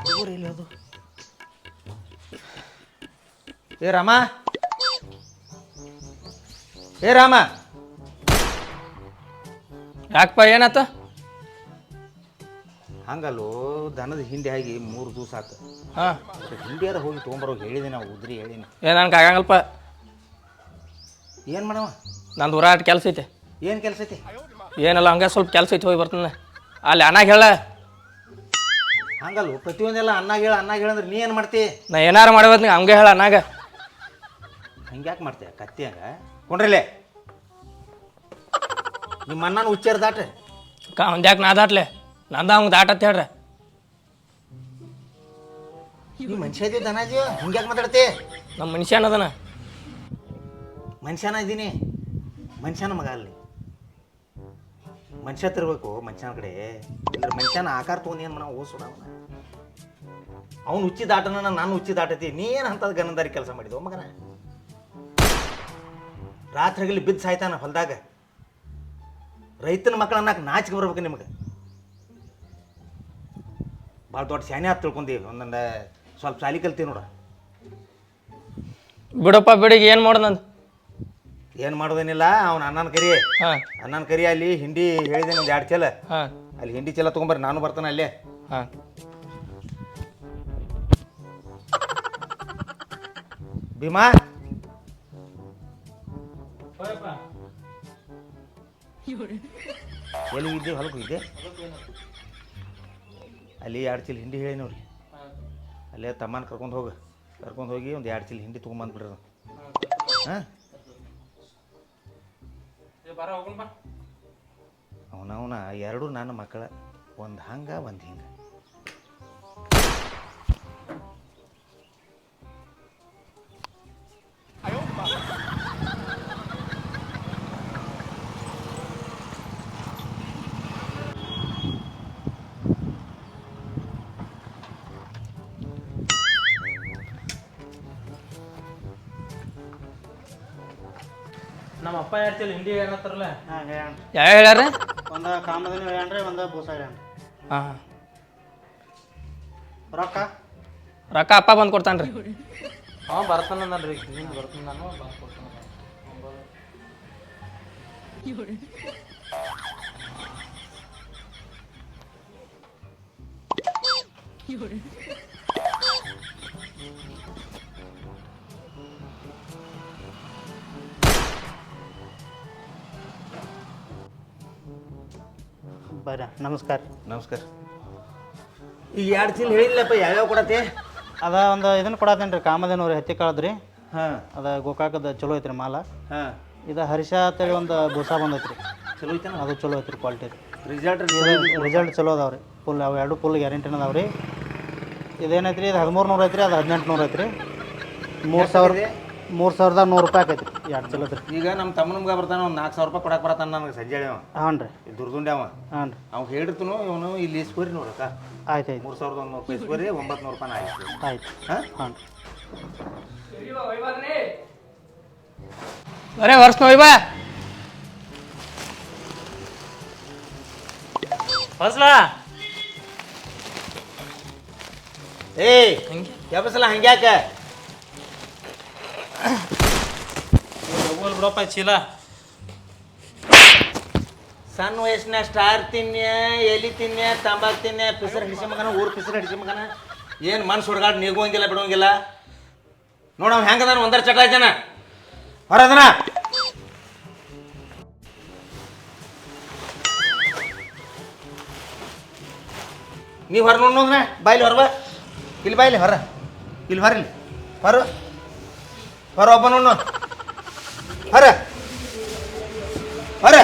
ಹುಡುಗರು ಎಲ್ಲಿ ಅದು ಏ ರಾಮ. ಏ ರಾಮ. ಯಾಕಪ್ಪ ಏನಾತ? ಹಂಗಲ್ಲೋ ದನದ ಹಿಂಡಿ ಆಗಿ ಮೂರು ದಿವಸ ಆತು. ಹಾಂ. ಹಿಂಡಿಯಾರ ಹೋಗಿ ತೊಗೊಂಬರೋ ಹೇಳಿದೆ ನಾವು ಉದ್ರಿ ಹೇಳಿನಿ. ಏ ನನ್ಗೆ ಆಗಂಗಲ್ಪ. ಏನು ಮಾಡವ? ನಂದು ಊರಾಟ ಕೆಲಸ ಐತೆ. ಏನು ಕೆಲಸ ಐತಿ? ಏನಲ್ಲ ಹಂಗೆ ಸ್ವಲ್ಪ ಕೆಲಸ ಐತಿ ಹೋಗಿ ಬರ್ತಾನೆ. ಅಲ್ಲಿ ಅನ್ನಾಗ ಹೇಳ. ಹಂಗಲ್ಲ ಪ್ರತಿಯೊಂದೆಲ್ಲ ಅನ್ನಾಗ ಹೇಳ ಅನ್ನಾಗ ಹೇಳಂದ್ರೆ ನೀ ಏನು ಮಾಡ್ತಿ? ನಾ ಏನಾರು ಮಾಡ್ಬೋದು ನೀ ಹಂಗೆ ಹೇಳ ಅನ್ನಾಗ ಹಂಗ್ಯಾಕೆ ಮಾಡ್ತೀಯ ಕತ್ತಿ ಹಂಗ? ಕೊಂಡ್ರಿಲೆ. ನಿಮ್ಮ ಅಣ್ಣನ ಉಚ್ಚಾರ ದಾಟ್ರಿ. ಕಾ ಒಂದ್ಯಾಕೆ ನಾ ದಾಟ್ಲೆ? ನಂದ ಹಂಗೆ ದಾಟತ್ ಹೇಳ್ರಿ. ಈ ಮನುಷ್ಯ ಇದ್ದಿ ದನಾಜಿ ಹಿಂಗ್ಯಾಕೆ ಮಾತಾಡ್ತಿ? ನಮ್ಮ ಮನುಷ್ಯ ಅನ್ನದನ ಮನುಷ್ಯನ ಇದ್ದೀನಿ ಮನುಷ್ಯನ ಮಗ ಅಲ್ಲಿ. ಮನುಷ್ಯ ತಿರ್ಬೇಕು ಮನುಷ್ಯನ ಕಡೆ. ಅಂದ್ರೆ ಮನುಷ್ಯನ ಆಕಾರ ತೊಗೊಂಡು ಏನು ನಾವು ಓಸೋಣ ಅವನ. ಅವ್ನು ಹುಚ್ಚಿ ದಾಟನ ನಾನು ಹುಚ್ಚಿ ದಾಟತಿ ನೀನು ಅಂಥದ್ದು ಗನಂದಾರಿ ಕೆಲಸ ಮಾಡಿದ್ವು ಮಗನ? ರಾತ್ರಿಗಲ್ಲಿ ಬಿದ್ದು ಸಾಯ್ತಾನ ಹೊಲದಾಗ. ರೈತನ ಮಕ್ಕಳು ಅನ್ನಕ್ಕೆ ನಾಚಿಕೆ ಬರ್ಬೇಕು ನಿಮಗೆ. ಭಾಳ ದೊಡ್ಡ ಶಾನೆ ಆತ್ ತಿಳ್ಕೊಂಡಿ. ಒಂದೊಂದು ಸ್ವಲ್ಪ ಸಾಲಿ ಕಲ್ತಿ ನೋಡ. ಬಿಡಪ್ಪ, ಬಿಡಿಗೆ ಏನು ಮಾಡೋದಂತ ಏನು ಮಾಡೋದೇನಿಲ್ಲ? ಅವ್ನ ಅಣ್ಣನ ಕರಿ. ಹಾಂ. ಅಣ್ಣನ ಕರಿ ಅಲ್ಲಿ ಹಿಂಡಿ ಹೇಳಿದೆ ಒಂದು ಎರಡು ಚಲ. ಹಾಂ. ಅಲ್ಲಿ ಹಿಂಡಿ ಚಲ ತಗೊಂಬರ್ರಿ ನಾನು ಬರ್ತಾನೆ ಅಲ್ಲೇ. ಹಾಂ. ಭೀಮಾ? ಎಲ್ಲಿ ಇದ್ದೆ? ಹೊಲಕ್ಕೆ ಇದ್ದೆ ಅಲ್ಲಿ ಎರಡು ಚೀಲ ಹಿಂಡಿ ಹೇಳಿ ನೋಡ್ರಿ. ಅಲ್ಲೇ ತಮ್ಮನ ಕರ್ಕೊಂಡು ಹೋಗು. ಕರ್ಕೊಂಡು ಹೋಗಿ ಒಂದು ಎರಡು ಚೀಲ ಹಿಂಡಿ ತೊಗೊಂಬಂದ್ಬಿಡ್ರಿ ಹಾಂ? ಅವನವನ ಎರಡು ನನ್ನ ಮಕ್ಕಳ ಒಂದು ಹಂಗ ಒಂದು ಹಿಂಗ. ಅಪ್ಪ ಹೇಳ್ತಿಲ್ಲ ಹಿಂದಿ ಏನತ್ತಾರಲ್ಲ ಹಾಂ ಹೇಳ ಯಾವ ಹೇಳ್ಯಾರ ಒಂದು ಕಾಮದಿನ ಹೇಳ್ಯಾನ್ರಿ ಒಂದು ಬೂಸ ಹೇಳ್ಯಾನ್ರಿ ಹಾಂ. ರೊಕ್ಕ? ರೊಕ್ಕ ಅಪ್ಪ ಬಂದು ಕೊಡ್ತಾನೆ ರೀ ಅವ ಬರ್ತಾನ ನನ್ರಿ ನೀನು ಬರ್ತಾನ ನಾನು ಬಂದು ಕೊಡ್ತಾನ ಬರ್ರಿ ನಮಸ್ಕಾರ. ನಮಸ್ಕಾರ. ಈ ಎರಡು ಚೀಲ ಹೇಳಿಲ್ಲಪ್ಪ ಯಾವ್ಯಾವ ಕೊಡತ್ತೆ? ಅದ ಒಂದು ಇದನ್ನ ಕೊಡತ್ತೇನೆ ರೀ ಹೆತ್ತಿ ಹತ್ತಿ ಕಾಳದ್ರಿ. ಹಾಂ. ಅದ ಗೋಕಾಕದ ಚಲೋ ಐತ್ರಿ ಮಾಲ. ಹಾಂ. ಇದು ಹರ್ಷ ಅಂತೇಳಿ ಒಂದು ಬೂಸ ಬಂದೈತ್ರಿ. ಚಲೋ ಐತೆ ಅದು ಚಲೋ ಐತ್ರಿ ಕ್ವಾಲಿಟಿ ರಿಸಲ್ಟ್ ರಿಸಲ್ಟ್ ಚಲೋ ಅದಾವ್ರಿ. ಫುಲ್ ಅವು ಎರಡು ಫುಲ್ ಗ್ಯಾರಂಟಿನ ಅದಾವ್ರಿ. ಇದೇನೈತ್ರಿ ಇದು ಹದಿಮೂರು ನೂರು ಐತ್ರಿ ಅದು ಹದಿನೆಂಟು ನೂರು ಐತ್ರಿ. ಮೂರು ಸಾವಿರ ಮೂರು ಸಾವಿರದ ನೂರು ರೂಪಾಯಿ ಆಗೈತಿ ಎರಡು ಸಲ ಐತ್ರಿ ಈಗ ನಮ್ಮ ತಮ್ಮನಿಗೆ ಬರ್ತಾನ ಒಂದು ನಾಲ್ಕು ಸಾವಿರ ರೂಪಾಯಿ ಕೊಡಕ್ಕೆ ಬರ್ತಾನ ನನಗೆ ಸಂಜೆ ಅವ ಹಾಂ ರೀ. ದುರ್ದುಂಡೆ ಅವ. ಹಾಂ ರೀ. ಅವ್ನು ಹೇಳಿರ್ತನು ಇವನು ಇಲ್ಲಿ ಇಸ್ಕೋರಿ ನೋಡಕ್ಕ ಆಯ್ತು ಆಯ್ತು. ಮೂರು ಸಾವಿರದ ಒಂದು ನೂರು ರೂಪಾಯಿ ಇಸ್ಕೋರಿ ಒಂಬತ್ತು ನೂರು ರೂಪಾಯಿ ಆಯ್ತು ಆಯ್ತು. ಹಾಂ? ಹಾಂ ಬರೇ ವರ್ಷ ನೋಯ್ ಬಾ ಏ ಏಯ್ ಯಾವಸಲ ಹಂಗ್ಯಾಕ? ಹೋಗ್ಲ್ ಬಿಡಪ್ಪ ಚೀಲ ಸಣ್ಣ ವಯಸ್ಸಿನ ಸ್ಟಾರ್ ತಿನ್ನೆ ಎಲಿ ತಿನ್ನೆ ತಂಬಾಕು ತಿನ್ನೆ ಪಿಸರ್ ಹಿಡಿಸಿ ಮಗನ ಊರು ಪಿಸರ್ ಹಿಡಿಸಿ ಮಗನ ಏನು ಮನ್ಸು ಹುಡುಗಾಡ್ ನಿಗೋಂಗಿಲ್ಲ ಬಿಡೋಂಗಿಲ್ಲ ನೋಡ ಅವ್ನು ಹೆಂಗದಾನ ಒಂದರ ಚಟ ಜನ ಹೊರದನ ನೀವು ಹೊರ ನೋಡ್ರೆ ಬಾಯ್ಲಿ ಹೊರ ಬಾ. ಇಲ್ಲಿ ಬಾಯ್ಲಿ, ಹೊರ. ಇಲ್ಲಿ ಹೊರ ಇಲ್ಲಿ. ಹೊರ. ಹೊರ ಒಬ್ಬ ನೋಡು ಹೊರ ಹೊರ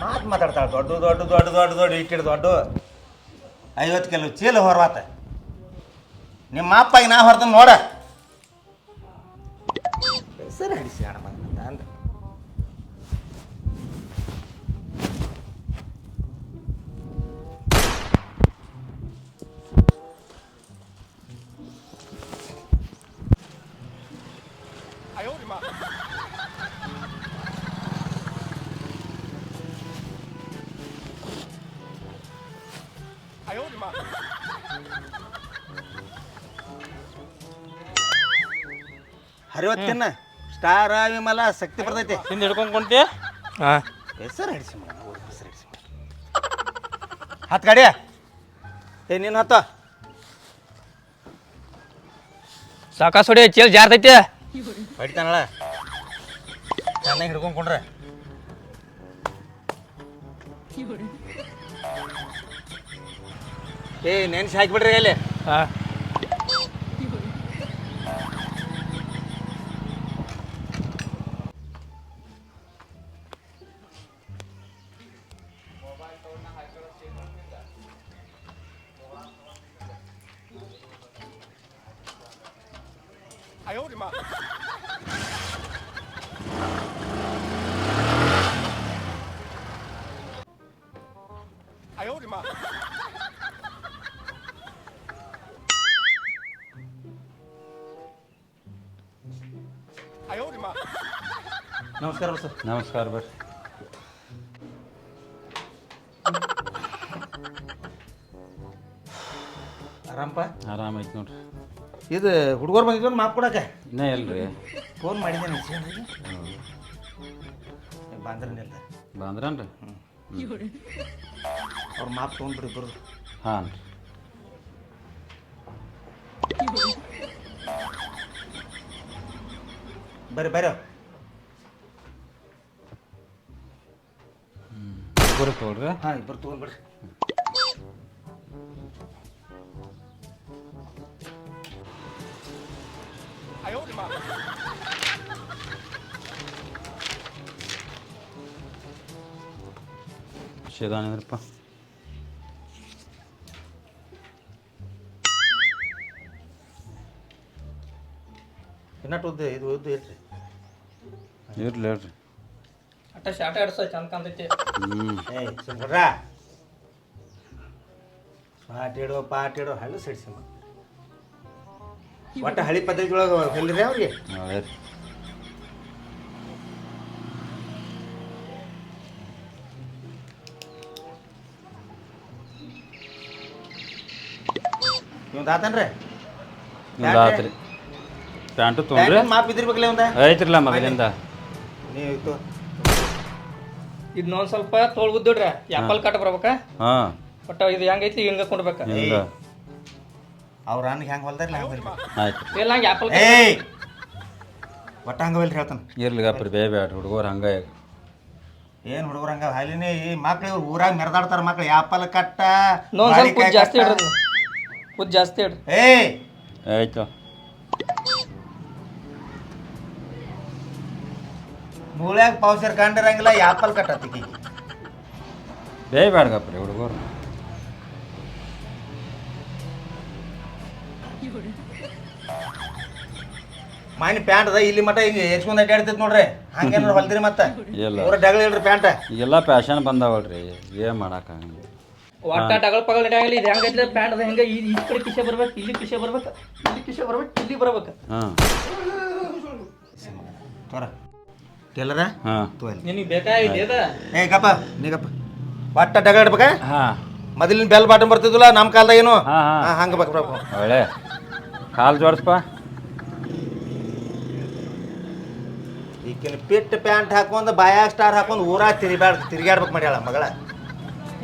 ಮಾತು ಮಾತಾಡ್ತಾಳೆ, ದೊಡ್ಡ ದೊಡ್ಡ ದೊಡ್ಡ ದೊಡ್ಡ ದೊಡ್ಡ ಇಟ್ಟಿಡ್ ದೊಡ್ಡ. ಐವತ್ತು ಕೆಲವು ಚೀಲ ಹೊರವಾತ. ನಿಮ್ಮ ಅಪ್ಪಾಗಿ ನಾ ಹೊರತ ನೋಡ. ಸರಿ ಅಡಿಸಿ ಅಣ್ಣ ಹರಿವತ್ತಿನ ಸ್ಟಾರ್ ವಿಮಲ ಶಕ್ತಿ ಬರ್ತೈತಿ. ಹಿಂದೆ ಹಿಡ್ಕೊಂಡ್ ಕುಂತಿ. ಹಾಂ. ಹೆಸರು ಹಿಡಿಸಿ ಹೆಸರು ಹಿಡಿಸಿ ಹತ್ತು ಗಾಡಿ. ಏ ನೀನು ಹತ್ತ. ಸಾಕಾಸ್ ಹೊಡಿ ಚೇಲ್ ಜಾರ್ತೈತಿ ಹೊಡಿತಾನಳ ಚೆನ್ನಾಗಿ ಹಿಡ್ಕೊಂಡ್ರೆ ಏ ನೆನ್ಸಿ ಹಾಕಿಬಿಡ್ರಿ ಅಲ್ಲಿ. ಹಾಂ. ನಮಸ್ಕಾರ ಸರ್. ನಮಸ್ಕಾರ ಬರ್ರಿ. ಆರಾಮಪ್ಪ ಆರಾಮೈತಿ ನೋಡ್ರಿ. ಇದು ಹುಡುಗರು ಬಂದಿದ್ದು ಮಾಪ್ ಕೊಡಕ್ಕೆ? ಇನ್ನೇ ಇಲ್ರಿ ಫೋನ್ ಮಾಡಿದ್ದೇನೆ ಬಂದ್ರನಿಲ್ಲ ಬಂದ್ರನ್ರಿ? ಅವ್ರು ಮಾಪ್ ತೊಗೊಂಡ್ರಿ ಇಬ್ಬರು ಹಾಂ. ಬರ್ರಿ ಬರ್ರಿ. ಇಬ್ಬರು ತೊಗೊಳ್ರಿ. ಹಾಂ ಇಬ್ಬರು ತೊಗೊಂಡ್ಬಿಡ್ರಿ ಶಿದಾನಿದ್ರಪ್ಪ ಇನ್ನಟ್ ಉದ್ದ ಇದು ಉದ್ದ ಇಲ್ರಿ ಇರ್ಲಿ ಹೇಳ್ರಿ ಅಟ್ಟ ಶಾಟ ಆಡ್ಸ ಚಂದ ಕಾಣ್ತೈತಿ. ಹ್ಞೂ ಏಯ್ ಸುಮ್ರ ಪಾಟ್ ಇಡೋ ಪಾಟ್ ಇಡೋ ಹಳ್ಳು ಸಿಡ್ಸಿ ಒಟ್ಟು ಹಳಿ ಪದ್ಧತಿ ಒಳಗೆ ಹೊಲಿರಿ ಅವ್ರಿಗೆ? ಆಯ್ತು ಇವಂದು ಆತನ್ರಿ ಪ್ಯಾಂಟು ತೊಗೊಂಡ್ರಿ? ಮಾಪ್ ಇದ್ದಿರ್ಬೇಕಲ್ಲ ಒಂದ ಐತ್ರಿಲ್ಲ ಮೊದಲಿಂದ. ನೀವು ಇತ್ತು. ಇದನ್ನೊಂದು ಸ್ವಲ್ಪ ತೋಳ್ ಉದ್ದಿಡ್ರಿ ಯಾಪಲ್ ಕಟ್ ಬರ್ಬೇಕಾ? ಹಾ. ಒಟ್ಟ ಇದು ಹೆಂಗೈತಿ ಹಿಂಗ ಕೊಡ್ಬೇಕಾ ಹಿಂಗ. ಅವ್ರ ಅನ್ನ ಹೆಂಗೆ ಹೊಲ್ದಾರ? ಹೆಂಗೆ ಹೊಲ್ರಿ ಆಯ್ತು ಏಯ್! ಒಟ್ಟ ಹಂಗೆ ಹೊಲ್ರಿ ಹೇಳ್ತಾನೆ. ಇರ್ಲಿ ಗಪ್ರಿ ಬೇ ಬ್ಯಾಡ ಹುಡುಗರು ಹಂಗೆ ಏನು ಹುಡುಗರು ಹಂಗ? ಹಾಲಿನೇ ಈ ಮಕ್ಳು ಇವ್ರು ಊರಾಗ ಮೆರೆದಾಡ್ತಾರ ಮಕ್ಳು. ಯಾಪಲ್ ಕಟ್ಟ ಇನ್ನೊಂದು ಸ್ವಲ್ಪ ಬಾಳಿಕಾಯಿ ಉದ್ದು ಜಾಸ್ತಿ ಕಟ್ಟ. ಇಡ್ರಿ. ಉದ್ದು ಜಾಸ್ತಿ ಇಡ್ರಿ. ಏಯ್! ಆಯ್ತು. ಮೂಳ್ಯಾಗ ಪೌಸರ್ ಕಂಡಿರಂಗಿಲ್ಲ ಯಾಪಲ್ ಕಟ್ಟತ್ತಿ ಬೇ ಬ್ಯಾಡ ಗಪ್ರಿ ಹುಡುಗರು. ಮಾನಿ ಪ್ಯಾಂಟ್ ಅದ ಇಲ್ಲಿ ಮಟ ಹಿಂಗೆ ಎಚ್ಕೊಂಡ್ ಅಡ್ಡಾಡ್ತೈತಿ ನೋಡ್ರಿ. ಹಂಗೇನಾರ ಹೊಲ್ದಿರಿ ಮತ್ತೆ. ಇಲ್ಲ. ಊರ ಡಗಲ್ ಇಡ್ರಿ ಪ್ಯಾಂಟ್. ಎಲ್ಲ ಫ್ಯಾಷನ್ ಬಂದಾವಲ್ರಿ ಏನು ಮಾಡಕ್ಕಾಗಂಗಿಲ್ಲ ಒಟ್ಟ ಡಗಲ್ ಪಗಲ್ ನಡೆಯಂಗಿಲ್ಲ ಇದು ಹೆಂಗೈತಿ ಪ್ಯಾಂಟ್ ಅದ ಹೆಂಗೆ ಈ ಕಡೆ ಕಿಶೆ ಬರ್ಬೇಕು ಇಲ್ಲಿ ಕಿಶೆ ಬರ್ಬೇಕು ಇಲ್ಲಿ ಕಿಶೆ ಬರ್ಬೇಕು ಇಲ್ಲಿ ಬರ್ಬೇಕು. ಹಾಂ. ತೋರ. ಟೇಲರ? ಹಾಂ. ತೋಲ್ ನಿನಗೆ ಬೇಕಾಗಿದೆ ಏ ಗಪ್ಪ ನೀಗಪ್ಪ ಒಟ್ಟ ಡಗಳ ಇಡ್ಬೇಕ? ಹಾಂ. ಮೊದಲಿನ ಬೆಲ್ ಬಾಟಮ್ ಬರ್ತಿದ್ವಲ್ಲ ನಮ್ಮ ಕಾಲದಾಗ ಏನು? ಹಾಂ ಹಾಂ. ಹಂಗ ಬೇಕು ಬೇಕು ಒಳ್ಳೆ. ಕಾಲು ಜೋಡಿಸ್ಪ. ಈಕಿನ ಪಿಟ್ ಪ್ಯಾಂಟ್ ಹಾಕೊಂಡು ಬಾಯಾಗ ಸ್ಟಾರ್ ಹಾಕೊಂಡು ಊರಾಗ ತಿರುಗಾಡ್ ತಿರುಗಾಡ್ಬೇಕು ಮಾಡ್ಯಾಳ ಮಗಳ.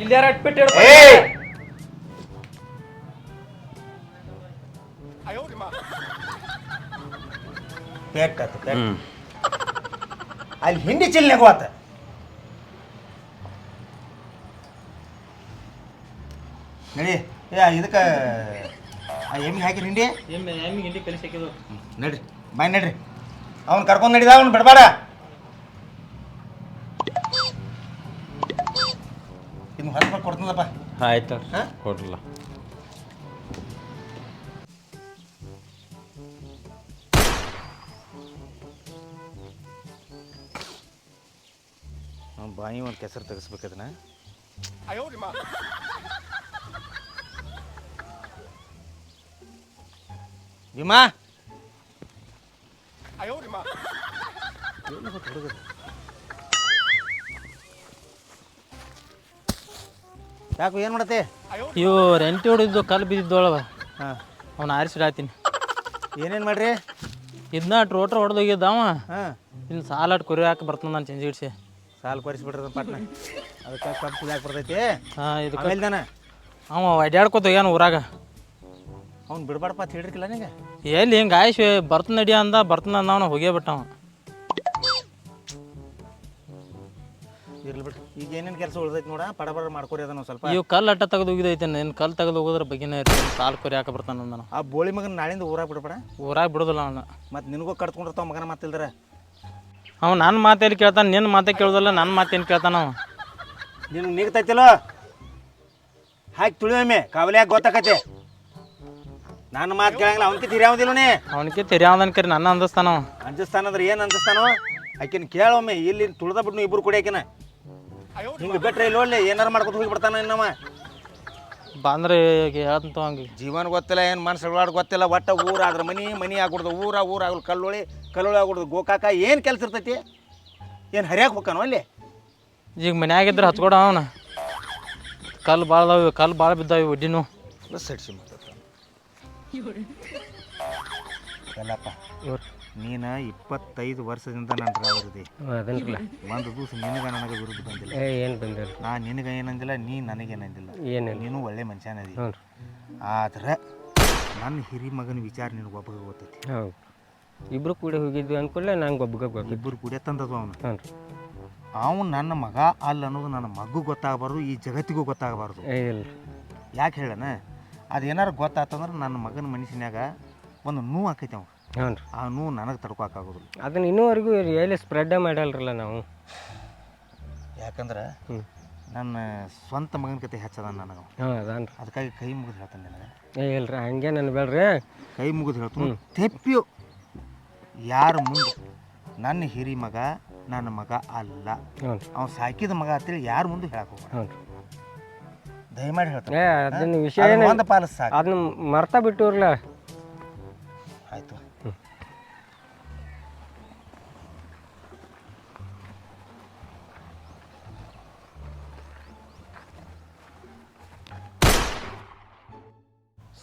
ಇಲ್ಲಿ ಯಾರು ಅಟ್ಬಿಟ್ಟು ಏಯ್! ಪೇಟ್ ಆತು ಪೇಟ್ ಹ್ಞೂ ಅಲ್ಲಿ ಹಿಂಡಿ ಚಿಲ್ನಾಗ ಹೋತ. ನಡಿ. ಏ ಇದಕ್ಕೆ ಎಮ್ಮಿ ಹಾಕಿರಿ ಹಿಂಡಿ ಎಮ್ಮೆ ಎಮ್ಮಿಗೆ ಹಿಂಡಿ ಕಲಿಸಿ ಹಾಕಿದ್ರು ನಡ್ರಿ ಬಾಯ್ ನಡ್ರಿ. ಅವ್ನು ಕರ್ಕೊಂಡು ನಡೀದ ಅವ್ನು ಬಿಡಬೇಡ ಇನ್ನು ಹೊರಗೆ ಕೊಡ್ತದಪ್ಪ ಆಯ್ತು ಹಾಂ? ಕೊಡ್ರಲ್ಲ. ಬಾಯಿ ಒಂದು ಕೆಸರು ತೆಗಿಸ್ಬೇಕು ಭೀಮಾ. ಹುಡುಗ? ಯಾಕೋ ಏನು ಮಾಡತ್ತೆ? ಇವು ರೆಂಟಿ ಹೊಡಿದ್ದು ಕಲ್ಲು ಬಿದ್ದಿದ್ದೊಳವ ಹಾಂ. ಅವ್ನು ಆರಿಸಿಡಾತೀನಿ ಏನೇನು ಮಾಡ್ರಿ? ಇದನ್ನ ಟ್ರೋಟ್ರ್ ಹೊಡೆದೋಗಿದ್ದಾವ ಹಾಂ. ಇಲ್ಲಿ ಸಾಲಾಟ್ ಕುರಿ ಹಾಕಿ ಬರ್ತಾನ ನಾನು ಚೇಂಜ್ ಇಡ್ಸಿ. ಸಾಲು ಕೊರಿಸ್ಬಿಟ್ರೆ ಪಟ್ನ. ಅದಕ್ಕೆ ಕಬ್ಬು ಯಾಕ ಬರ್ತೈತಿ. ಹಾಂ ಇದು ಆಮೇಲೆ ಅವ ಅಡ್ಯಾಡ್ಕೊತ ಏನು ಊರಾಗ. ಅವ್ನು ಬಿಡ್ಬಾಡಪ್ಪ ಅಂತ ಹೇಳಿರ್ಕಿಲ್ಲ ನಿಂಗೆ? ಎಲ್ಲಿ ಹಿಂಗೆ ಆಯ್ಸ್ ಬರ್ತ ನಡಿ ಅಂದ ಬರ್ತನ ಅಂದ ಅವನು ಹೋಗೇ ಅವನು ಇರ್ಲಿ ಬಿಡು ಈಗ ಏನೇನು ಕೆಲಸ ಉಳ್ದೈತಿ ನೋಡ ಪಡ ಬಡ ಮಾಡ್ಕೊರಿ ಅದನ್ನ ಒಂದ್ ಸ್ವಲ್ಪ. ಇವು ಕಲ್ಲು ಅಟ್ಟ ತೆಗೆದು ಹೋಗಿದೈತೆ ನಿನ್ನ ಕಲ್ಲು ತೆಗೆದು ಹೋಗೋದ್ರ ಬಗ್ಗೆನೇ ಇರ್ತೀನಿ ಸಾಲು ಕೊರಿ ಹಾಕ ಬರ್ತಾನ ನಾನು. ಆ ಬೋಳಿ ಮಗನ ನಾಳಿಂದ ಊರಾಗ ಬಿಡ್ಬೇಡ. ಊರಾಗ ಬಿಡೋದಿಲ್ಲ ಅವನು. ಮತ್ತೆ ನಿನಗೂ ಕಟ್ಕೊಂಡಿರ್ತಾವ ಮಗನ ಮಾತಿಲ್ದ್ರೆ. ಅವ ನನ್ನ ಮಾತೇಲಿ ಕೇಳ್ತಾನೆ ನಿನ್ನ ಮಾತೇ ಕೇಳೋದಲ್ಲ ನನ್ನ ಮಾತೇನು ಕೇಳ್ತಾನ ಅವ. ನಿನಗೆ ನೀಗ್ತೈತಿಲ್ಲ? ಹಾಕಿ ತುಳಿಯೊಮ್ಮೆ ಕಾವಲಿಯಾಗ ಗೊತ್ತಾಕತಿ ನನ್ನ ಮಾತು ಕೇಳಂಗಿಲ್ಲ ಅವನಕಿ ತಿರ್ಯಾವುದಿಲ್ಲನೇ ಅವನಿಗೆ ತೆರಿಯಾವದನ್ ಕರಿ ನನ್ನ ಅಂದಸ್ತಾನ ಅವ. ಅಂಜಿಸ್ತಾನಂದ್ರೆ ಏನು ಅಂಜಿಸ್ತಾನೋ ಆಕಿನ ಕೇಳೊಮ್ಮೆ ಇಲ್ಲಿ ತುಳ್ದ ಬಿಟ್ಟು ಇಬ್ರು ಕುಡಿ ಆಕಿನ. ಹಿಂಗೆ ಬಿಟ್ರೆ ಇಲ್ಲಿ ಒಳ್ಳೆ ಏನಾರು ಮಾಡ್ಕೊತ ಹೋಗಿ ಬಿಡ್ತಾನ ಇನ್ನವ ಬಂದ್ರೆ ಈಗ ಹೇಳ್ತಂತ ಹಂಗೆ. ಜೀವನ ಗೊತ್ತಿಲ್ಲ ಏನು ಮನ್ಸು ಒಳಗಾಡ್ ಗೊತ್ತಿಲ್ಲ ಒಟ್ಟ ಊರ ಅದ್ರ ಮನಿ ಮನಿ ಆಗ್ಬಿಡ್ದು ಊರ ಊರ ಆಗಲ್ ಕಲ್ಲೊಳಿ ಕಲ್ಲೊಳಿ ಆಗ್ಬಿಡ್ದು ಗೋಕಾಕ ಏನು ಕೆಲಸ ಇರ್ತೈತಿ? ಏನು ಹರಿಯಾಕೆ ಹೋಗ್ಕಾನೋ ಅಲ್ಲಿ? ಈಗ ಮನ್ಯಾಗಿದ್ರೆ ಹಚ್ಕೊಡ ಅವನ. ಕಲ್ಲು ಭಾಳ ಕಲ್ಲು ಭಾಳ ಬಿದ್ದಾವೆ ಒಡ್ಡಿನು. ಬಸ್ ಸಡ್ಸಿ ಎಲ್ಲಪ್ಪ ನೀನು ಇಪ್ಪತ್ತೈದು ವರ್ಷದಿಂದ ನನ್ನ ಡ್ರೈವರ್ ಅದನ್ರಲ್ಲ ಒಂದು ದಿವಸ ನಿನಗೆ ನನಗೆ ವಿರುದ್ಧ ಬಂದಿಲ್ಲ. ಏನು ಬಂದಿಲ್ಲ? ನಾ ನಿನಗೆ ಏನಂದಿಲ್ಲ ನೀ ನನಗೇನಂದಿಲ್ಲ ಏನಿಲ್ಲ. ನೀನು ಒಳ್ಳೆ ಮನುಷ್ಯನದಿ ಹ್ಞೂ. ಆದ್ರೆ ನನ್ನ ಹಿರಿ ಮಗನ ವಿಚಾರ ನಿನಗೆ ಒಬ್ಬಗೆ ಗೊತ್ತೈತಿ. ಹೌದು. ಇಬ್ರು ಕೂಡ ಹೋಗಿದ್ವಿ ಅಂದ್ಕೊಳ್ಳೆ ನಂಗೆ ಒಬ್ಬಗ ಗೊತ್ತು ಇಬ್ಬರು ಕೂಡ ತಂದದು ಅವನು. ಹ್ಞೂ. ಅವನು ನನ್ನ ಮಗ ಅಲ್ಲ ಅನ್ನೋದು ನನ್ನ ಮಗು ಗೊತ್ತಾಗಬಾರ್ದು ಈ ಜಗತ್ತಿಗೂ ಗೊತ್ತಾಗಬಾರ್ದು. ಏ ಇಲ್ಲ. ಯಾಕೆ ಹೇಳಣ ಅದು ಏನಾರು ಗೊತ್ತಾತಂದ್ರೆ ನನ್ನ ಮಗನ ಮನಸ್ಸಿನಾಗ ಒಂದು ನೋವು ಆಕೈತಿ ಅವ. ಹ್ಞೂ ರೀ ಆ ನೋವು ನನಗೆ ತಡ್ಕೊಕ್ಕಾಗೋದಿಲ್ಲ ಅದನ್ನ ಇನ್ನೂವರೆಗೂ ಎಲ್ಲಿ ಸ್ಪ್ರೆಡ್ ಮಾಡಲ್ರಲ್ಲ ನಾವು. ಯಾಕಂದ್ರೆ ಹ್ಞೂ ನನ್ನ ಸ್ವಂತ ಮಗನ ಕತೆ ಹೆಚ್ಚದ ನನಗೆ ಅವ. ಹಾಂ ಅದಾನ ಅದಕ್ಕಾಗಿ ಕೈ ಮುಗಿದು ಹೇಳ್ತಾನೆ ನನಗೆ. ಏ ಇಲ್ಲ ರೀ ಹಂಗೆ ನನ್ನ ಬೇಡ್ರಿ. ಕೈ ಮುಗಿದು ಹೇಳ್ತು. ತೆಪ್ಪಿಯು. ಯಾರು ಮುಂದೆ? ನನ್ನ ಹಿರಿ ಮಗ ನನ್ನ ಮಗ ಅಲ್ಲ. ಹ್ಞೂ ರೀ ಅವ್ನು ಸಾಕಿದ ಮಗ ಅಂತೇಳಿ ಯಾರು ಮುಂದೆ ಹೇಳಕ್ಕೆ ಹೋಗ್ಬೇಡ. ಹ್ಞೂ ರೀ ದಯಮಾಡಿ ಹೇಳ್ತಾರೆ ಏ ಅದನ್ನ ವಿಷಯ ಒಂದು ಪಾಲಿಸ್ ಸಾಕು. ಅದನ್ನ ಮರ್ತಾ ಬಿಟ್ಟವ್ರಲ್ಲ ಆಯ್ತು.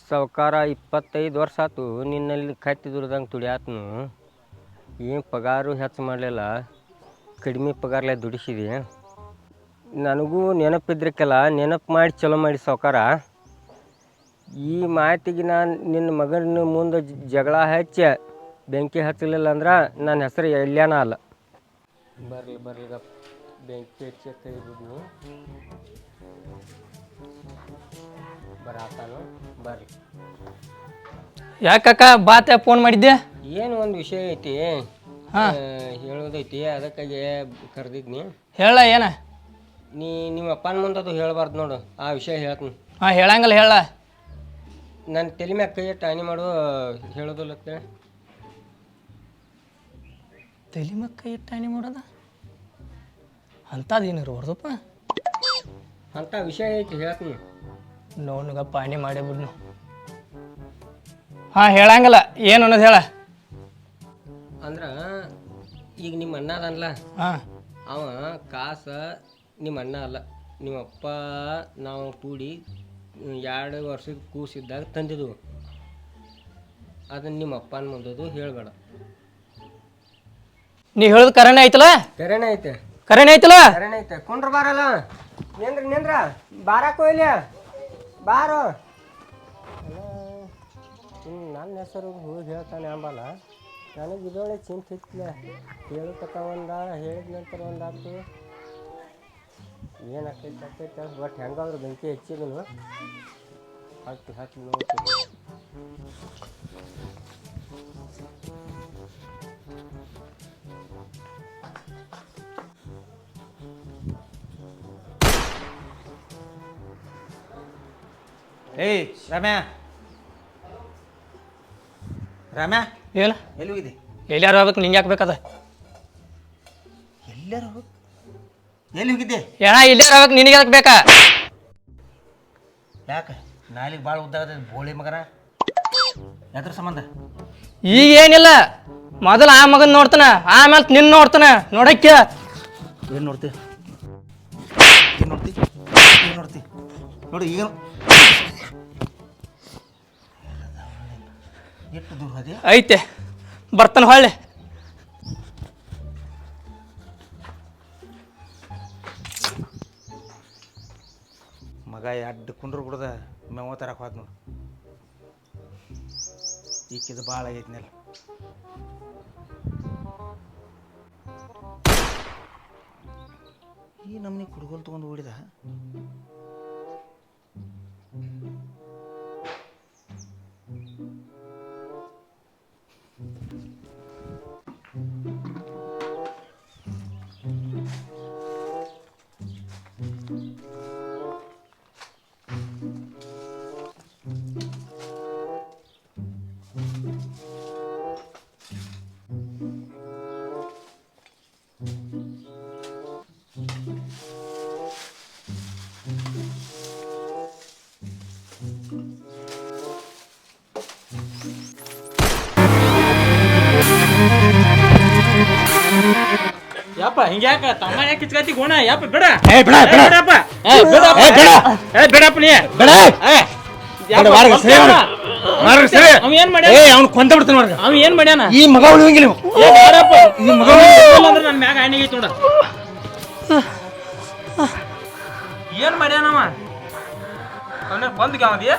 ಸಾವ್ಕಾರ ಇಪ್ಪತ್ತೈದು ವರ್ಷ ಆತು ನಿನ್ನಲ್ಲಿ ಕತ್ತಿ ದುಡ್ದಂಗೆ ತುಡಿಯಾತ್ನು. ಏನು ಪಗಾರು ಹೆಚ್ಚು ಮಾಡಲಿಲ್ಲ. ಕಡಿಮೆ ಪಗಾರಲೆ ದುಡಿಸಿದೆ. ನನಗೂ ನೆನಪಿದ್ರಕ್ಕೆಲ್ಲ ನೆನಪು ಮಾಡಿ ಚಲೋ ಮಾಡಿ ಸಾವ್ಕಾರ. ಈ ಮಾತಿಗೆ ನಾನು ನಿನ್ನ ಮಗನ ಮುಂದೆ ಜಗಳ ಹಚ್ಚಿ ಬೆಂಕಿ ಹಚ್ಚಲಿಲ್ಲ ಅಂದ್ರೆ ನನ್ನ ಹೆಸರು ಎಲ್ಲಾನ ಅಲ್ಲ. ಬರಲಿ ಬರಲಿ ಬೆಂಕಿ ಹಚ್ಚಿ ಬರಾತಾನು ಬರ್ರಿ ಯಾಕಕ್ಕ ಬಾತೆ ಫೋನ್ ಮಾಡಿದ್ದೆ? ಏನು ಒಂದು ವಿಷಯ ಐತಿ ಹಾ. ಹೇಳೋದೈತಿ ಅದಕ್ಕಾಗಿ ಕರೆದಿದ್ನಿ. ಹೇಳ ಏನ? ನೀ ನಿಮ್ಮ ಅಪ್ಪನ ಮುಂದೆ ಅದು ಹೇಳಬಾರ್ದು ನೋಡು. ಆ ವಿಷಯ ಹೇಳ್ತೀನಿ. ಹಾಂ ಹೇಳಂಗಲ್ಲ ಹೇಳ. ನನ್ನ ತಲೆ ಮ್ಯಾಗ ಕೈ ಇಟ್ಟು ಹಾನಿ ಮಾಡು ಹೇಳೋದಿಲ್ಲ ಅಂತೇಳಿ ತಲೆ ಮಕ್ಕ ಕೈ ಇಟ್ಟು ಹಾನಿ ಮಾಡೋದ? ಅಂಥದ್ದು ಏನು ಹೊಡೆದಪ್ಪ? ಅಂಥ ವಿಷಯ ಐತಿ ಹೇಳ್ತೀನಿ. ನೋನ್ಗಪ್ಪ ಹಾನಿ ಮಾಡೇ ಬಿಡ್ನು. ಹಾಂ ಹೇಳಂಗಲ್ಲ ಏನು ಅನ್ನೋದು ಹೇಳ. ಅಂದ್ರೆ ಈಗ ನಿಮ್ಮ ಅಣ್ಣ ಅದನ್ಲ ಹಾಂ. ಅವ ಕಾಸ ನಿಮ್ಮ ಅಣ್ಣ ಅಲ್ಲ ನಿಮ್ಮ ಅಪ್ಪ ನಾವು ಕೂಡಿ ಎರಡು ವರ್ಷದ ಕೂಸಿದ್ದಾಗ ತಂದಿದ್ವು. ಅದನ್ನ ನಿಮ್ಮ ಅಪ್ಪನ ಮುಂದದು ಹೇಳಬೇಡ. ನೀ ಹೇಳೋದು ಕರೆನೇ ಐತಲ್ಲ ಕರೆನೇ ಐತೆ. ಕರೆನೇ ಐತಲ್ಲ ಕರೆನೇ ಐತೆ. ಕುಂಡ್ರ ಬಾರಲ್ಲ. ನಿಂದ್ರ ನಿಂದ್ರ. ಬಾರಕ್ಕೋ ಇಲ್ಲಿ. ಬಾರೋ. ನನ್ನ ಹೆಸರು ಹೋಗಿ ಹೇಳ್ತಾನೆ ಅಂಬಲ್ಲ. ನನಗೆ ಇದೊಳ್ಳೆ ಚಿಂತೆ ಇತ್ತಲ್ಲ ಹೇಳು ತಕ್ಕ ಒಂದ ಹೇಳಿದ ನಂತರ ಒಂದಾತು ಆಕೈತೆ ಆಕೈತೆ ಬಟ್ ಹೆಂಗಾದ್ರು ಬೆಂಕಿ ಹೆಚ್ಚಿದನು ಹತ್ತು ಹತ್ತಿ ನೋಡಿ ಏಯ್ ರಮ್ಯಾ. ರಮ್ಯಾ ಏನು? ಎಲ್ಲಿ ಹೋಗಿದ್ದೆ? ಯಾರು ಹೋಗ್ಬೇಕು ನಿಂಗೆ ಹಾಕ್ಬೇಕದ ಎಲ್ಲರೂ ಹೋಗ್- ಎಲ್ಲಿ ಹೋಗಿದ್ದೆ? ಏನ ಇಲ್ಲೇ ಹೋಗ್ಬೇಕು ನಿನಗೆ ಅದಕ್ಕೆ ಬೇಕಾ? ಯಾಕೆ? ನಾಲಿಗೆ ಭಾಳ ಉದ್ದಾಗದ ಬೋಳಿ ಮಗನ. ಎದ್ರ ಸಂಬಂಧ? ಈಗ ಏನಿಲ್ಲ ಮೊದಲು ಆ ಮಗನ್ ನೋಡ್ತಾನ ಆಮೇಲೆ ನಿನ್ನ ನೋಡ್ತಾನ ನೋಡಕ್ಕೆ ಏನು ನೋಡ್ತಿ? ಏನು ನೋಡ್ತಿ? ಏನು ನೋಡ್ತಿ? ನೋಡಿ ಈಗ. ಎಷ್ಟು ದೂರ ಅದೇ ಐತೆ ಬರ್ತಾನೆ ಹೊಳ್ಳೆ. ಮಗ ಎಡ್ಡು ಕುಂಡ್ರು ಕುಡ್ದ ಮೇವ ತರಕ್ಕೆ ಹೋದ್ ನೋಡು. ಈಕಿದು ಭಾಳ ಆಗೈತಿನಲ್ಲ ಈ ನಮ್ನಿ ಕುಡ್ಗೋಲ್ ತೊಗೊಂಡು ಓಡಿದ ಯಪ್ಪ ಹಿಂಗ್ಯಾಕ ತಮ್ಮ ಯಾಕೆ ಕಿಚ್ಕತಿ ಗುಣ? ಯಪ್ಪ ಬಿಡ. ಏ ಬೇಡ ಏ, ಬಿಡ. ಬಿಡಪ್ಪ. ಏ ಬಿಡಪ್ಪ. ಏ, ಬಿಡ. ಏ ಬಿಡಪ್ಪ ನೀ. ಬೇಡ. ಏ ಯಪ್ಪ, ಬಿಡ, ಮಾರ್ಗ, ಸರಿ ಮಾಡು. ಮಾರ್ಗ, ಸರಿ. ಅವ ಏನ್ ಮಾಡ್ಯಾನ? ಏ ಅವ್ನು ಕೊಂದ ಬಿಡ್ತಾನೆ ಮಾರ್ಗ. ಅವನು ಏನ್ ಮಾಡ್ಯಾನ? ಈ ಮಗ ಉಳಿಯಂಗಿಲ್ಲ ಇವ. ಏ ಬೇಡಪ್ಪ ಈ ಮಗ ಅಂದ್ರೆ ನನ್ನ ಮ್ಯಾಗ ಹಣ್ಣಿಗೆ ಐತಿ ನೋಡ. ಏನ್ ಮಾಡ್ಯಾನವ ಅವನ ಬಂದ್ಗೆ ಅವದಿ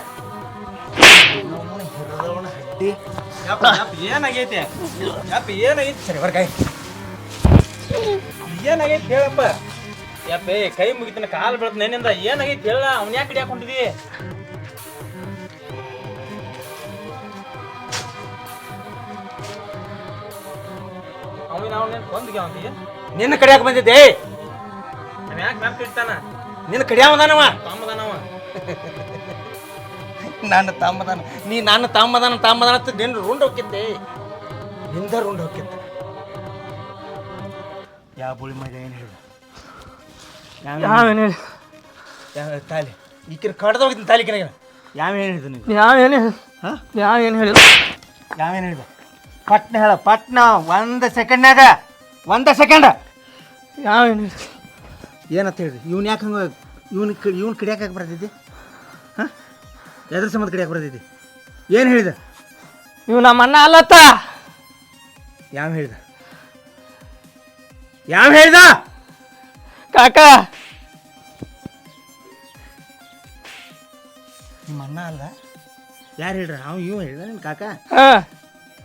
ಯಪ್ಪ ಯಪ್ಪ ಏನಾಗೈತೆ? ಯಪ್ಪ ಏನಾಗೈತೆ? ಸರಿ ಬರ್ಕಾಯ್ ಏನಾಗೈತಿ ಹೇಳಪ್ಪ? ಯಪ್ಪ ಕೈ ಮುಗಿತನ ಕಾಲು ಬೆಳತ್ ನೆನಿಂದ ಏನಾಗೈತಿ ಹೇಳ? ಅವ್ನ ಯಾಕೆ ಹಿಡಿಯಾಕೊಂಡಿದಿ ಅವನ ಅವನ ಬಂದ್ಗೆ ಅವನಿಗೆ ನಿನ್ನ ಕಡಿಯಾಕ ಬಂದಿದ್ದೆ? ಅವ್ನ ಯಾಕೆ ಮ್ಯಾಪ್ ಇಡ್ತಾನ? ನಿನ್ನ ಕಡಿಯಾವದಾನವ ತಮ್ಮದನವ ನನ್ನ ತಾಮದಾನ ನೀ ನನ್ನ ತಾಮದಾನ ತಾಮದಾನ ಅಂತ ನಿನ್ನ ರುಂಡ್ ಹೋಗಿದ್ದೆ ನಿಂದ ರುಂಡ್ ಹೋಗಿದ್ದ ಯಾವ ಬುಳಿ ಮಗ ಏನು ಹೇಳು? ಯಾವೇನು ಹೇಳಿ? ತಾಲಿ. ಈಕಿನ ಕಡ್ದ ಹೋಗಿದ್ದೀನಿ ತಾಲಿ ಕೆಳಗೆ ಯಾವ ಏನು ಹೇಳಿದ ನೀನು? ಯಾವೇನು ಹಾಂ? ಯಾವೇನು ಏನು ಯಾವೇನು ಹೇಳಿದ? ಪಟ್ನ ಹೇಳ ಪಟ್ನ. ಒಂದು ಸೆಕೆಂಡ್ನಾಗ. ಒಂದು ಸೆಕೆಂಡ್. ಯಾವೇನು ಹೇಳಿ? ಏನಂತ ಹೇಳಿದ್ರಿ ಇವ್ನು ಯಾಕೆ ಹಂಗೆ ಇವ್ನ ಇವ್ನ ಕಡಿಯಾಕ ಬರ್ತೈತಿ? ಹಾಂ? ಎದ್ರ ಸಂಬಂಧ ಕಡಿಯಾಕ ಬರ್ತೈತಿ? ಏನು ಹೇಳಿದ? ಇವ್ ನಮ್ಮ ಅಣ್ಣ ಅಲ್ಲತ್ತ. ಯಾವ ಹೇಳಿದ? ಯಾವ ಹೇಳ್ದ? ಕಾಕ. ಮನ್ನ ಅಣ್ಣ ಅಲ್ಲ ಯಾರು ಹೇಳ್ರ? ಅವ್ ಇವ್ ಹೇಳಿದ ನಿನ್ನ ಕಾಕ? ಹಾ.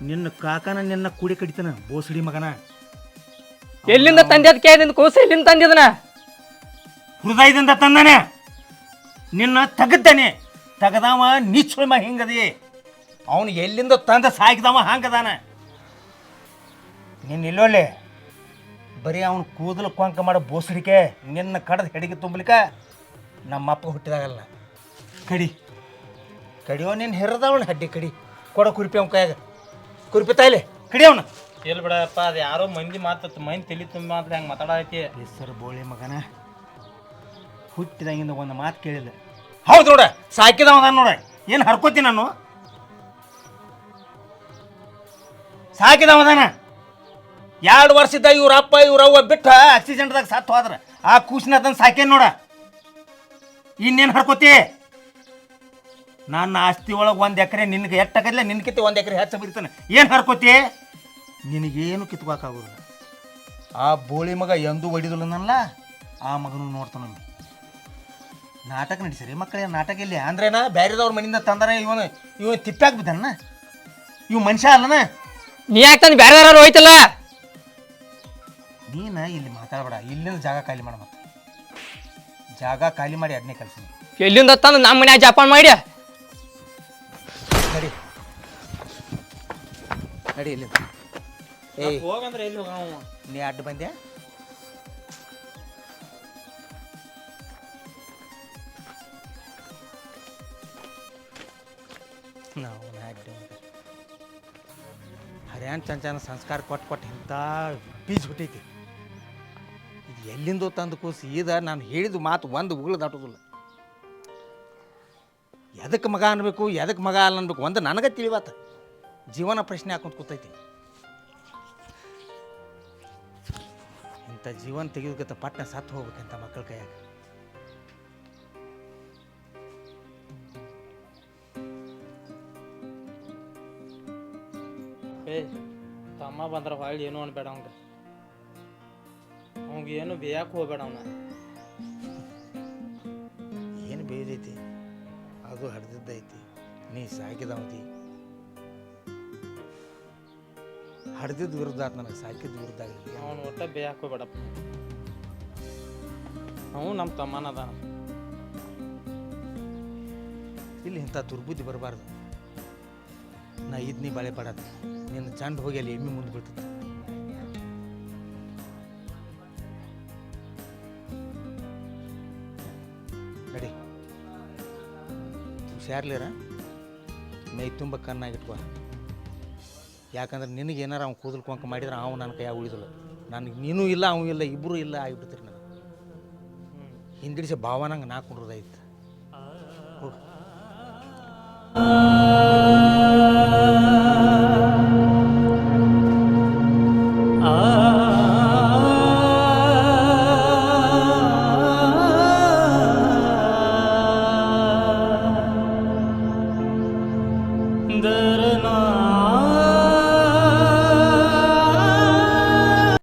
ನಿನ್ನ ಕಾಕನ ನಿನ್ನ ಕೂಡಿ ಕಡಿತಾನ ಬೋಸಡಿ ಮಗನ. ಎಲ್ಲಿಂದ ತಂದ್ಯದ ನಿನ್ನ ಕೂಸ? ಎಲ್ಲಿಂದ ತಂದಿದನ? ಹೃದಯದಿಂದ ತಂದಾನೆ. ನಿನ್ನ ತಗದ್ದಾನೆ. ತಗದಾವ ನಿಚ್ಚುಳಿಮ ಹಿಂಗದಿ. ಅವನು ಎಲ್ಲಿಂದ ತಂದ ಸಾಕಿದವ ಹಂಗದಾನ. ನಿನ್ನ ಇಲ್ಲೋಲೆ ಬರೀ ಅವನು ಕೂದಲು ಕೊಂಕ ಮಾಡ ಬೋಸಡಿಕೆ ನಿನ್ನ ಕಡದ ಹೆಡಿಗೆ ತುಂಬಲಿಕ್ಕ ನಮ್ಮ ಅಪ್ಪ ಹುಟ್ಟಿದಾಗಲ್ಲ. ಕಡಿ. ಕಡಿಯೋ ನಿನ್ನ ಹೆರದವನ ಹಡ್ಡಿ ಕಡಿ. ಕೊಡ ಕುರಿಪಿ ಅವನ ಕೈಯಾಗ. ಕುರಿಪಿ ತಾಯಿಲೆ ಕಡಿ ಅವನ. ಎಲ್ಲಿ ಬಿಡಪ್ಪ ಅದು ಯಾರೋ ಮಂದಿ ಮಾತತ್ತು ಮೈನ್ ತಲೆ ತುಂಬ ಅಂತ ಹೆಂಗೆ ಮಾತಾಡೈತಿ ಹೆಸರು ಬೋಳಿ ಮಗನ ಹುಟ್ಟಿದಾಗಿಂದ ಒಂದು ಮಾತು ಕೇಳಿದೆ ಹೌದು ನೋಡ ಸಾಕಿದವ ನೋಡ. ಏನು ಹರ್ಕೋತೀನಿ ನಾನು? ಸಾಕಿದವ ಅದಾನ? ಎರಡು ವರ್ಷದ ಇವ್ರ ಅಪ್ಪ, ಇವ್ರ ಅವ್ವ ಬಿಟ್ಟು ಆಕ್ಸಿಡೆಂಟ್ದಾಗ ಸತ್ತು ಹೋದ್ರ ಆ ಕೂಸಿನ ಅದನ್ನ ಸಾಕೇನು ನೋಡ. ಇನ್ನೇನು ಹರ್ಕೋತಿ ನನ್ನ ಆಸ್ತಿ ಒಳಗೆ ಒಂದು ಎಕರೆ ನಿನಗೆ ಎಟ್ಟಾಗಲ್ಲ ನಿನ್ಕಿತ್ತ ಒಂದು ಎಕರೆ ಹೆಚ್ಚು ಬಿಡ್ತಾನೆ ಏನು ಹರ್ಕೋತಿ ನಿನಗೇನು ಕಿತ್ಕೋಕ್ಕಾಗೋದಿಲ್ಲ ಆ ಬೋಳಿ ಮಗ ಎಂದೂ ಒಡಿದಿಲ್ಲನಲ್ಲ? ಆ ಮಗನು ನೋಡ್ತಾನ ನಾಟಕ ನಡಿಸಿರಿ ಮಕ್ಕಳೇ, ನಾಟಕ ಇಲ್ಲಿ. ಅಂದ್ರೇನ ಬೇರೆದವ್ರ ಮನೆಯಿಂದ ತಂದಾರ ಇವನು ಇವ ತಿಪ್ಪಾಕ್ಬಿದ್ದಾನ ಇವ್ ಮನುಷ್ಯ ಅಲ್ಲನ? ನೀ ಯಾಕೆ ತಂದು ಬೇರೆ ಹೋಯ್ತಲ್ಲ ನೀನ ಇಲ್ಲಿ ಮಾತಾಡಬೇಡ. ಇಲ್ಲಿಂದ ಜಾಗ ಖಾಲಿ ಮಾಡ ಮತ್ತೆ. ಜಾಗ ಖಾಲಿ ಮಾಡಿ ಅದನ್ನೇ ಕೆಲಸ ಎಲ್ಲಿಂದ ತಂದು ನಮ್ಮ ಮನ್ಯಾಗ ಜಪಾನ್ ಮಾಡಿ? ನಡಿ. ನಡಿ ಇಲ್ಲಿ. ಏಯ್. ಹೋಗಂದ್ರೆ ಎಲ್ಲಿ ಹೋಗೋಣ ಅವ? ನೀ ಅಡ್ಡ ಬಂದ್ಯಾ? ನಾವು ಹರ್ಯಾನ್ ಚಂಚನ ಸಂಸ್ಕಾರ ಕೊಟ್ಟು ಕೊಟ್ಟು ಇಂಥ ಬೀಜ ಹುಟ್ಟೈತಿ. ಎಲ್ಲಿಂದೋ ತಂದು ಕೂಸಿ ಈದ ನಾನು ಹೇಳಿದ ಮಾತು ಒಂದು ಉಗುಳು ದಾಟೋದಿಲ್ಲ. ಎದಕ್ಕೆ ಮಗ ಅನ್ಬೇಕು ಎದಕ್ಕೆ ಮಗ ಅಲ್ಲ ಅನ್ಬೇಕು ಒಂದು ನನಗೆ ತಿಳಿವಾತ. ಜೀವನ ಪ್ರಶ್ನೆ ಹಾಕೊಂತ ಕೂತೈತಿ. ಇಂಥ ಜೀವನ ತೆಗೆದಕ್ಕೆ ಪಟ್ನ ಸತ್ತು ಹೋಗ್ಬೇಕಂತ ಮಕ್ಕಳ ಕೈಯಾಗ. ಏ ತಮ್ಮ ಬಂದ್ರ ಹೊಳ್ಳಿ ಏನು ಅನ್ಬೇಡ ಅವಂಗ. ಏನು ಬೇಯಕ್ಕೆ ಹೋಗ್ಬೇಡ ಅವನ. ಏನು ಬೇಯ್ದೈತಿ? ಅದು ಹಡ್ದಿದ್ದೈತಿ. ನೀ ಸಾಕಿದವತಿ ಹಡ್ದಿದ್ದು ವಿರುದ್ಧ ಆತು ನನಗೆ ಸಾಕಿದ ವಿರುದ್ಧ ಆಗಲಿ ಅವನು ಒಟ್ಟ ಬೇಯಕ್ಕೆ ಹೋಗ್ಬೇಡಪ್ಪ. ಅವನು ನಮ್ಮ ತಮ್ಮನ ಅದಾನ. ಇಲ್ಲಿ ಇಂಥ ದುರ್ಬುದ್ಧಿ ಬರಬಾರ್ದು. ನಾ ಇದ್ನಿ ಬಾಳೆ ಪಡತ್ತ ನಿನ್ನ ಚಂಡ್ ಹೋಗಿ ಅಲ್ಲಿ ಎಮ್ಮೆ ಮುಂದೆ ಬೀಳ್ತದೆ ನಡಿ. ಹುಷಾರ್ಲಿರ ಮೈ ತುಂಬ ಕಣ್ಣಾಗಿಟ್ಕೊ. ಯಾಕಂದ್ರೆ ನಿನಗೆ ಏನಾರ ಅವ್ನು ಕೂದಲು ಕೊಂಕ ಮಾಡಿದ್ರೆ ಅವ್ನು ನನ್ನ ಕೈಯಾಗ ಉಳಿದಿಲ್ಲ. ನನಗೆ ನೀನು ಇಲ್ಲ ಅವನು ಇಲ್ಲ ಇಬ್ಬರು ಇಲ್ಲ ಆಗಿಬಿಡ್ತೀರಿ ನನಗೆ. ಹಿಂದಿಡಿಸಿ ಭಾವನಂಗೆ ನಾ ಕುಂಡ್ರದೈತೆ ಹೋಗು.